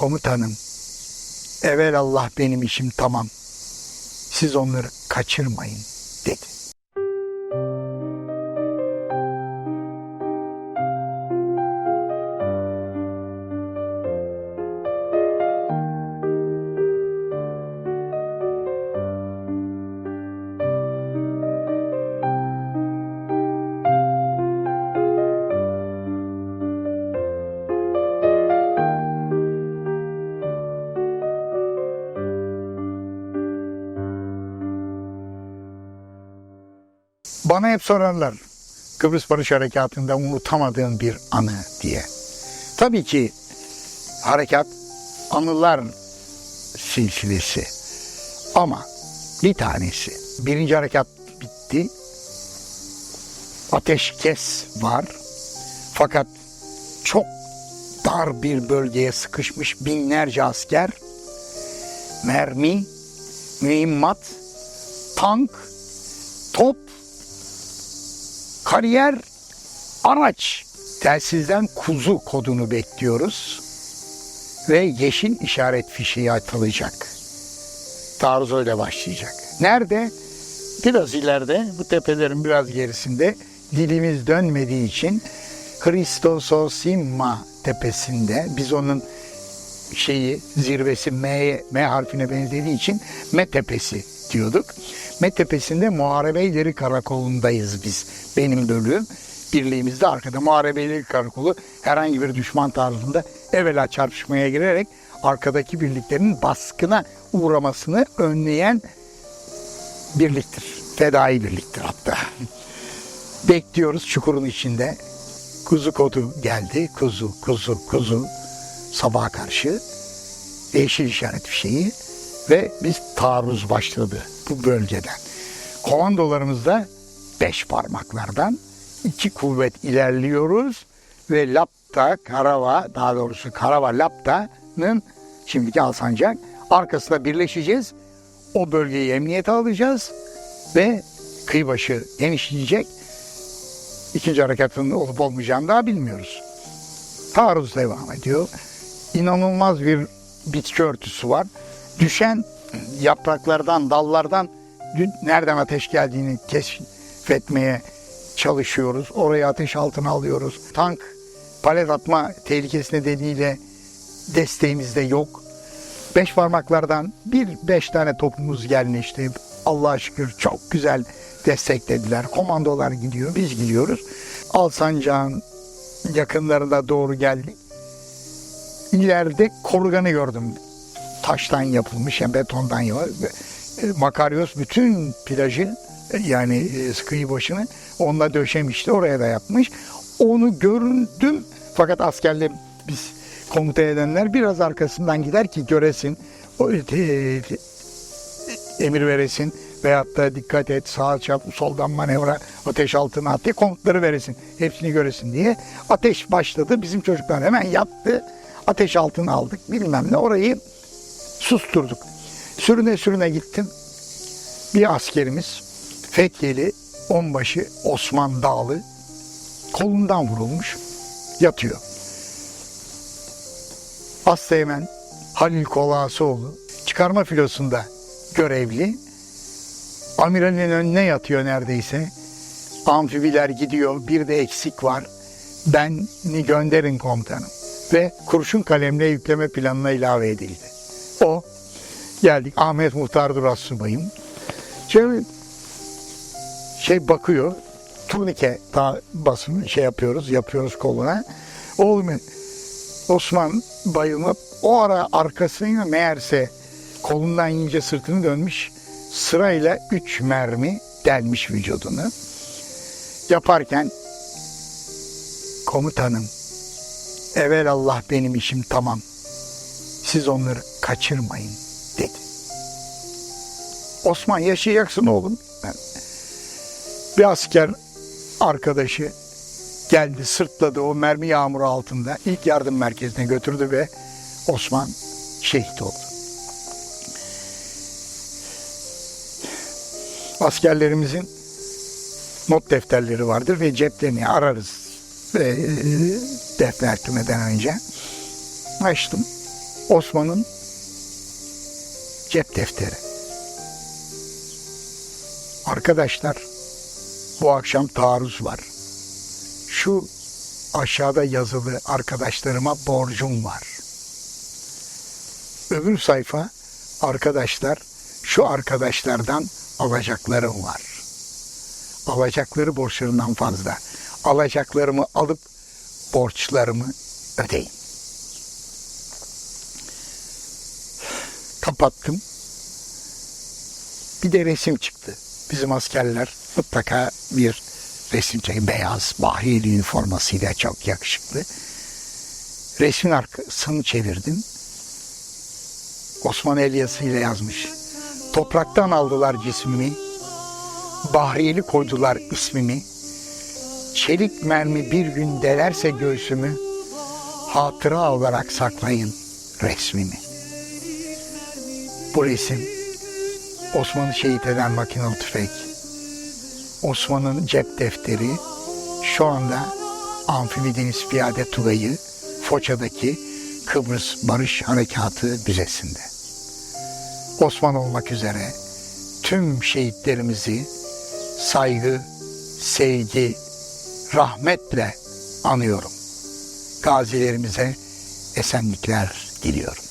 Komutanım, evvel Allah benim işim tamam. Siz onları kaçırmayın dedi. Bana hep sorarlar Kıbrıs Barış Harekatı'nda unutamadığın bir anı diye. Tabii ki harekat anılar silsilesi. Ama bir tanesi. Birinci harekat bitti. Ateşkes var. Fakat çok dar bir bölgeye sıkışmış binlerce asker, mermi, mühimmat, tank, top, kariyer, araç. Telsizden kuzu kodunu bekliyoruz. Ve yeşil işaret fişeği atılacak. Taarruz öyle başlayacak. Nerede? Biraz ileride, bu tepelerin biraz gerisinde dilimiz dönmediği için Christososimma tepesinde biz onun şeyi zirvesi M, M harfine benzediği için M tepesi diyorduk. M tepesinde Muharebe İleri Karakolu'ndayız biz. Benim bölüğüm. Birliğimizde arkada Muharebe İleri Karakolu herhangi bir düşman tarzında evvela çarpışmaya girerek arkadaki birliklerin baskına uğramasını önleyen birliktir. Fedai birliktir hatta. Bekliyoruz çukurun içinde. Kuzu kodu geldi. Kuzu, kuzu, kuzu. Sabaha karşı yeşil işaret fişeği ve biz taarruz başladı bu bölgeden. Komandolarımızda beş parmaklardan iki kuvvet ilerliyoruz ve Lapta, Karava, daha doğrusu Karava Lapta'nın şimdiki Alsancak arkasında birleşeceğiz. O bölgeyi emniyete alacağız ve kıyıbaşı genişleyecek. İkinci harekatın olup olmayacağını daha bilmiyoruz. Taarruz devam ediyor. İnanılmaz bir bitki örtüsü var. Düşen yapraklardan, dallardan dün nereden ateş geldiğini keşfetmeye çalışıyoruz. Orayı ateş altına alıyoruz. Tank palet atma tehlikesi nedeniyle desteğimizde yok. Beş parmaklardan bir beş tane topumuz gelmişti. Allah'a şükür çok güzel desteklediler. Komandolar gidiyor, biz gidiyoruz. Alsancak'ın yakınlarına doğru geldik. İleride koruganı gördüm. Taştan yapılmış, yani betondan yapılmış. E, Makaryos bütün plajı e, yani e, kıyı başını onunla döşemişti. Oraya da yapmış. Onu gördüm. Fakat askerle biz komuta edenler biraz arkasından gider ki göresin. O, emir veresin veyahut da dikkat et sağa çap soldan manevra ateş altına at diye komutları veresin. Hepsini göresin diye. Ateş başladı. Bizim çocuklar hemen yattı. Ateş altına aldık bilmem ne orayı susturduk. Sürüne sürüne gittim. Bir askerimiz Fethiyeli onbaşı Osman Dağlı kolundan vurulmuş yatıyor. Asteğmen Halil Kolağasoğlu çıkarma filosunda görevli. Amiralin önüne yatıyor neredeyse. Amfibiler gidiyor. Bir de eksik var. Beni gönderin komutanım. Ve kurşun kalemle yükleme planına ilave edildi. Geldik. Ahmet Muhtar Duras subayım. Şöyle şey bakıyor. Turnike daha basın şey yapıyoruz. Yapıyoruz koluna. Oğlum Osman bayılma o ara arkasına meğerse kolundan yiyince sırtını dönmüş sırayla üç mermi delmiş vücudunu. Yaparken komutanım evvel Allah benim işim tamam. Siz onları kaçırmayın. Osman yaşayacaksın oğlum. Bir asker arkadaşı geldi sırtladı o mermi yağmuru altında ilk yardım merkezine götürdü ve Osman şehit oldu. Askerlerimizin not defterleri vardır ve ceplerini ararız e, defter önce açtım. Osman'ın cep defteri. Arkadaşlar bu akşam taarruz var. Şu aşağıda yazılı arkadaşlarıma borcum var. Öbür sayfa arkadaşlar şu arkadaşlardan alacaklarım var. Alacakları borçlarından fazla. Alacaklarımı alıp borçlarımı ödeyin. Kapattım. Bir de resim çıktı. Bizim askerler mutlaka bir resim çekin. Beyaz, bahriyeli üniformasıyla çok yakışıklı. Resmin arkasını çevirdim. Osman el yazısıyla yazmış. Topraktan aldılar cismimi, bahriyeli koydular ismimi. Çelik mermi bir gün delerse göğsümü, hatıra olarak saklayın resmimi. Bu resim Osman'ı şehit eden makinalı tüfek. Osman'ın cep defteri şu anda Amfibi Deniz Piyade Tugayı Foça'daki Kıbrıs Barış Harekatı Müzesi'nde. Osman olmak üzere tüm şehitlerimizi saygı, sevgi, rahmetle anıyorum. Gazilerimize esenlikler diliyorum.